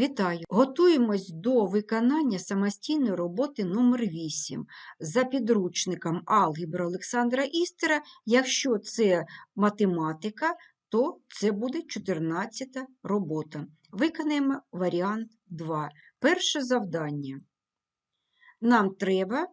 Вітаю! Готуємось до виконання самостійної роботи номер 8 за підручником алгебра Олександра Істера. Якщо це математика, то це буде 14 робота. Виконаємо варіант 2. Перше завдання. Нам треба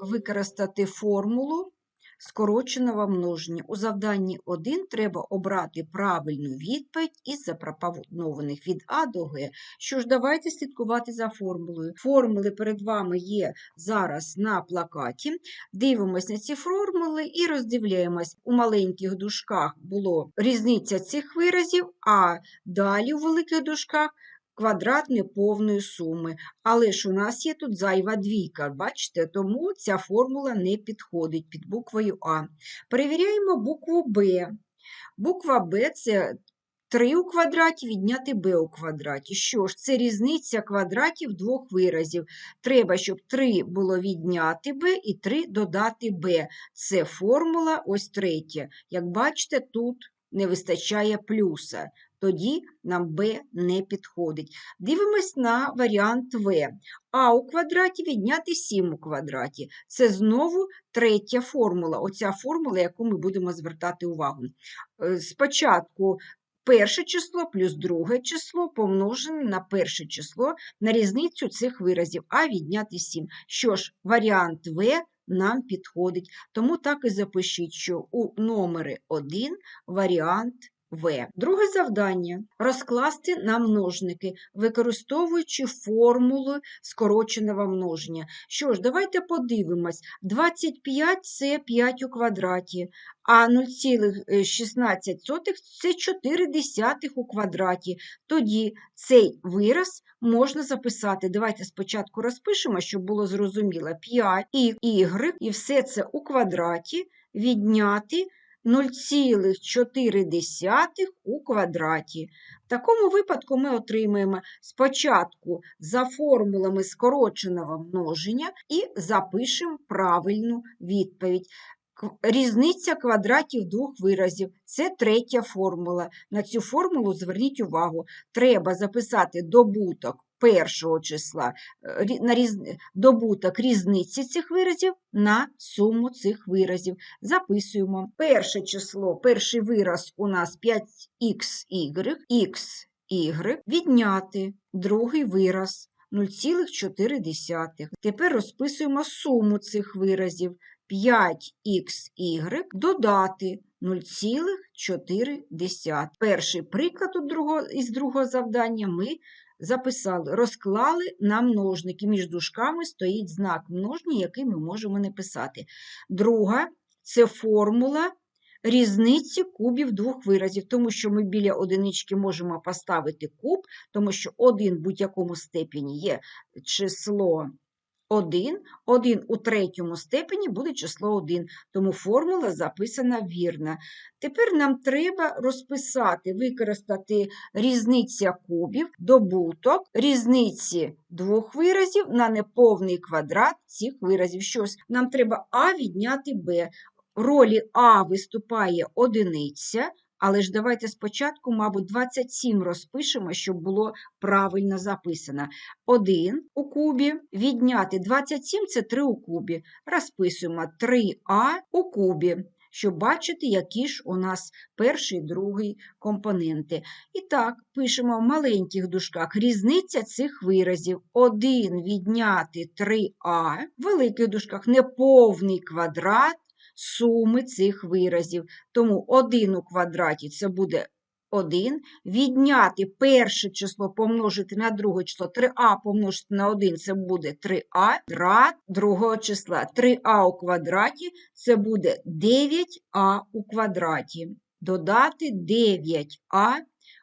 використати формулу скороченого множення. У завданні 1 треба обрати правильну відповідь із запропонованих від А до Г. Що ж, давайте слідкувати за формулою. Формули перед вами є зараз на плакаті. Дивимось на ці формули і роздивляємось. У маленьких дужках було різниця цих виразів, а далі у великих дужках квадрат неповної суми. Але ж у нас є тут зайва двійка, бачите, тому ця формула не підходить під буквою А. Перевіряємо букву Б. Буква Б це 3 у квадраті відняти b у квадраті. Що ж, це різниця квадратів двох виразів. Треба, щоб 3 було відняти b і 3 додати b. Це формула ось третя. Як бачите, тут не вистачає плюса. Тоді нам b не підходить. Дивимось на варіант В. А у квадраті відняти 7 у квадраті. Це знову третя формула. Оця формула, яку ми будемо звертати увагу. Е, Спочатку перше число плюс друге число помножене на перше число на різницю цих виразів, а відняти 7. Що ж, варіант В нам підходить. Тому так і запишіть, що у номери 1 варіант В. Друге завдання розкласти на множники, використовуючи формулу скороченого множення. Що ж, давайте подивимось. 25 це 5 у квадраті, а 0,16 це 4 десятих у квадраті. Тоді цей вираз можна записати. Давайте спочатку розпишемо, щоб було зрозуміло. 5 і y, і все це у квадраті відняти 0,4 у квадраті. В такому випадку ми отримаємо спочатку за формулами скороченого множення і запишемо правильну відповідь. Різниця квадратів двох виразів це третя формула. На цю формулу зверніть увагу. Треба записати добуток першого числа, е, на різ... добуток різниці цих виразів на суму цих виразів. Записуємо. Перше число, перший вираз у нас 5xy, xy, відняти другий вираз 0,4. Тепер розписуємо суму цих виразів. 5xy додати 0,4. Перший приклад із другого завдання ми записали, розклали на множники. Між дужками стоїть знак множні, який ми можемо написати. Друга – це формула різниці кубів двох виразів, тому що ми біля одинички можемо поставити куб, тому що один в будь-якому степені є число 1, 1 у третьому степені буде число 1, тому формула записана вірно. Тепер нам треба розписати, використати різниця кубів, добуток різниці двох виразів на неповний квадрат цих виразів. Щось нам треба А відняти Б. В ролі А виступає одиниця, але ж давайте спочатку, мабуть, 27 розпишемо, щоб було правильно записано. 1 у кубі, відняти 27 це 3 у кубі. Розписуємо 3а у кубі, щоб бачити, які ж у нас перший другий компоненти. І так, пишемо в маленьких дужках різниця цих виразів. 1 відняти 3а, в великих дужках неповний квадрат суми цих виразів. Тому 1 у квадраті це буде 1, відняти перше число помножити на друге число 3а помножити на 1 це буде 3а, квадрат другого числа 3а у квадраті це буде 9а у квадраті. Додати 9а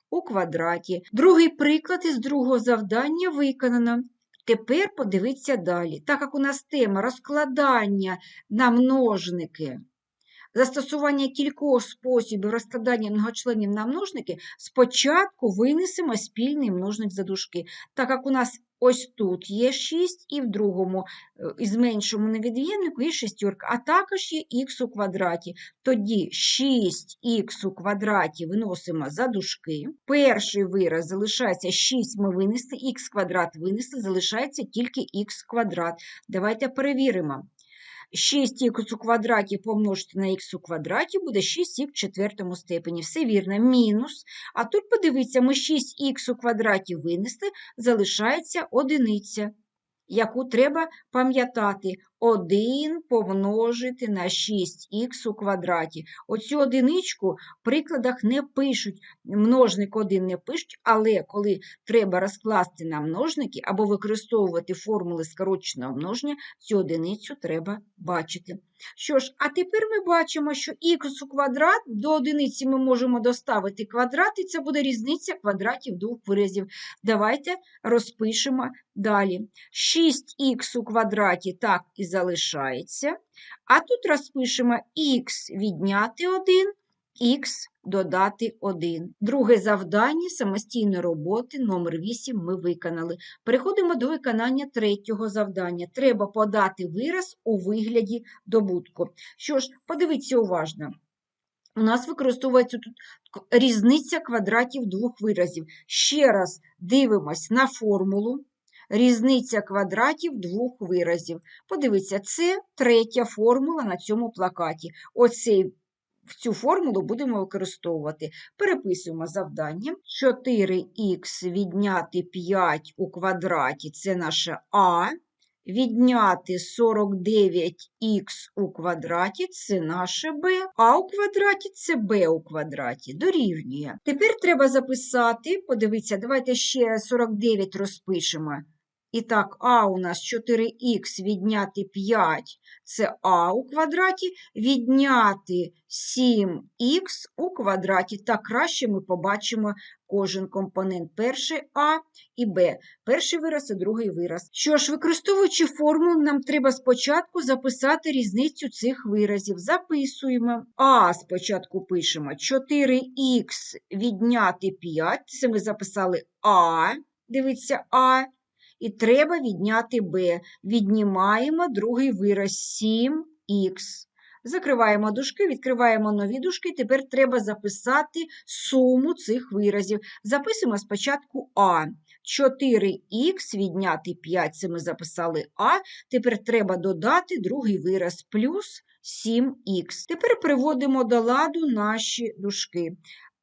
у квадраті. Другий приклад із другого завдання виконано. Тепер подивіться далі. Так як у нас тема розкладання на множники, застосування кількох способів розкладання многочленів на множники, спочатку винесемо спільний множник за дужки. Так як у нас ось тут є 6, і в другому, е, із меншому невід'ємнику є шістьорка, а також є х у квадраті. Тоді 6х у квадраті виносимо за дужки. Перший вираз залишається 6 ми винесли, х квадрат винесли, залишається тільки х квадрат. Давайте перевіримо. 6х у квадраті помножити на х у квадраті буде 6х в четвертому степені. Все вірно, мінус. А тут, подивіться, ми 6х у квадраті винесли, залишається одиниця, яку треба пам'ятати. 1 помножити на 6х у квадраті. Оцю одиничку в прикладах не пишуть, множник 1 не пишуть, але коли треба розкласти на множники або використовувати формули скороченого множення, цю одиницю треба бачити. Що ж, а тепер ми бачимо, що х у квадрат до одиниці ми можемо доставити квадрат, і це буде різниця квадратів двох виразів. Давайте розпишемо далі. 6х у квадраті так і залишається. А тут розпишемо х відняти 1, х додати 1. Друге завдання самостійної роботи номер 8 ми виконали. Переходимо до виконання третього завдання. Треба подати вираз у вигляді добутку. Що ж, подивіться уважно. У нас використовується тут різниця квадратів двох виразів. Ще раз дивимось на формулу. Різниця квадратів двох виразів. Подивіться, це третя формула на цьому плакаті. Оцей цю формулу будемо використовувати. Переписуємо завдання. 4х відняти 5 у квадраті це наше А. Відняти 49х у квадраті це наше b, а у квадраті це b у квадраті. Дорівнює. Тепер треба записати, подивіться, давайте ще 49 розпишемо. І так, а у нас 4х відняти 5 це а у квадраті, відняти 7х у квадраті. Так краще ми побачимо кожен компонент. Перший А і Б. Перший вираз і другий вираз. Що ж, використовуючи формулу, нам треба спочатку записати різницю цих виразів. Записуємо. А спочатку пишемо 4х відняти 5. Це ми записали А. Дивіться, А. І треба відняти b. Віднімаємо другий вираз 7х. Закриваємо дужки, відкриваємо нові дужки. Тепер треба записати суму цих виразів. Записуємо спочатку А. 4х відняти 5, це ми записали А. Тепер треба додати другий вираз плюс 7х. Тепер приводимо до ладу наші дужки.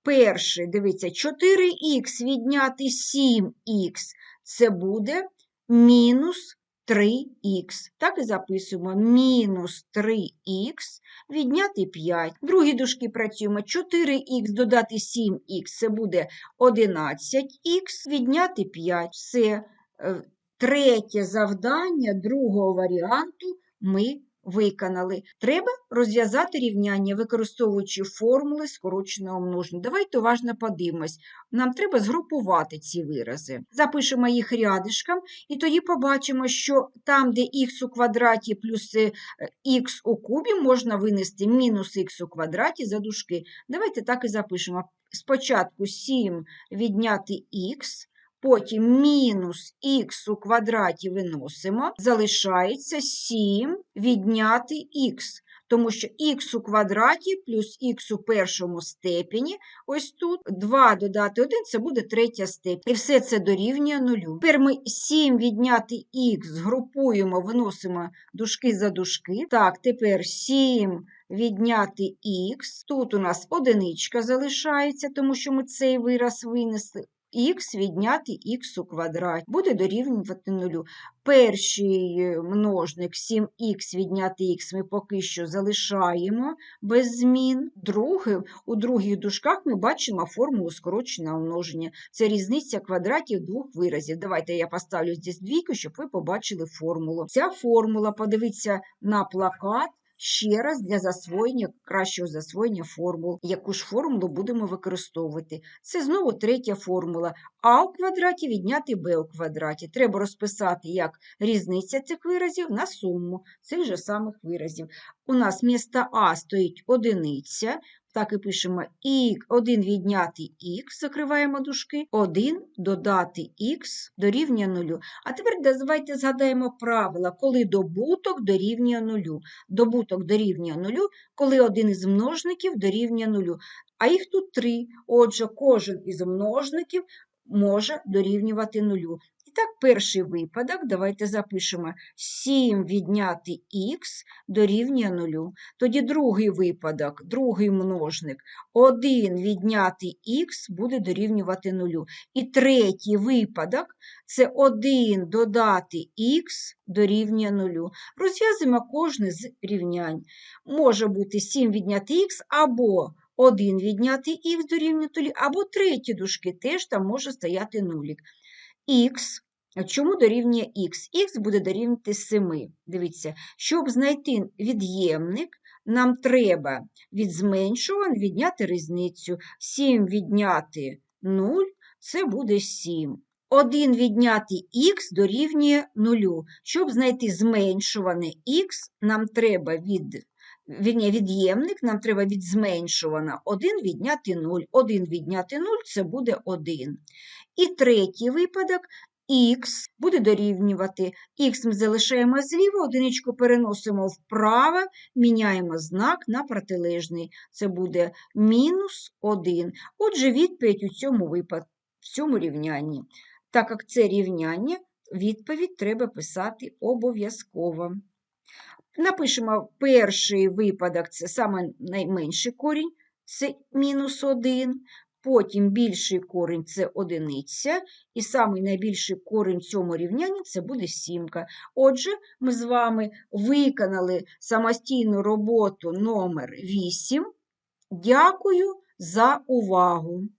Перший, дивіться, 4х відняти 7х це буде мінус 3х. Так і записуємо мінус 3х відняти 5. Другі дужки працюємо 4х додати 7х це буде 11х відняти 5. Все. Е, третє завдання другого варіанту ми виконали. Треба розв'язати рівняння, використовуючи формули скороченого множення. Давайте уважно подивимось. Нам треба згрупувати ці вирази. Запишемо їх рядишком, і тоді побачимо, що там, де х у квадраті плюс х е, у кубі, можна винести мінус х у квадраті за дужки. Давайте так і запишемо. Спочатку 7 відняти х, Потім мінус х у квадраті виносимо, залишається 7 відняти х, тому що х у квадраті плюс х у першому степені, ось тут 2 додати 1 це буде третя степень. І все це дорівнює нулю. Тепер ми 7 відняти х згрупуємо, виносимо дужки за дужки. Так, тепер 7 відняти х. Тут у нас одиничка залишається, тому що ми цей вираз винесли х відняти х у квадраті буде дорівнювати нулю. Перший е, множник 7х відняти х ми поки що залишаємо без змін. Другий, у других дужках ми бачимо формулу скороченого множення. Це різниця квадратів двох виразів. Давайте я поставлю здесь двійку, щоб ви побачили формулу. Ця формула, подивіться на плакат, ще раз для засвоєння, кращого засвоєння формул. Яку ж формулу будемо використовувати? Це знову третя формула. А у квадраті відняти Б у квадраті. Треба розписати як різниця цих виразів на суму цих же самих виразів. У нас вмісто А стоїть одиниця, так і пишемо і 1 відняти х, закриваємо дужки, 1 додати х дорівнює 0. А тепер давайте згадаємо правила, коли добуток дорівнює 0. Добуток дорівнює 0, коли один із множників дорівнює 0. А їх тут три. Отже, кожен із множників може дорівнювати 0. Так, перший випадок, давайте запишемо 7 відняти х дорівнює 0. Тоді другий випадок, другий множник, 1 відняти х буде дорівнювати 0. І третій випадок це 1 додати х дорівнює 0. Розв'язуємо кожне з рівнянь. Може бути 7 відняти х або 1 відняти х дорівнює 0, або треті дужки теж там може стояти нулік. Х. Чому дорівнює х? Х буде дорівнювати 7. Дивіться, щоб знайти від'ємник, нам треба від зменшувань відняти різницю. 7 відняти 0 це буде 7. 1 відняти х дорівнює 0. Щоб знайти зменшуване х, нам треба від Вірні, від'ємник, нам треба від зменшувана 1 відняти 0. 1 відняти 0 це буде 1. І третій випадок х буде дорівнювати. Х ми залишаємо зліва, одиничку переносимо вправо, міняємо знак на протилежний. Це буде мінус 1. Отже, відповідь у цьому випадку, в цьому рівнянні. Так як це рівняння, відповідь треба писати обов'язково. Напишемо перший випадок це саме найменший корінь, це мінус 1. Потім більший корінь це одиниця, і самий найбільший корінь цьому рівнянні це буде сімка. Отже, ми з вами виконали самостійну роботу номер 8. Дякую за увагу!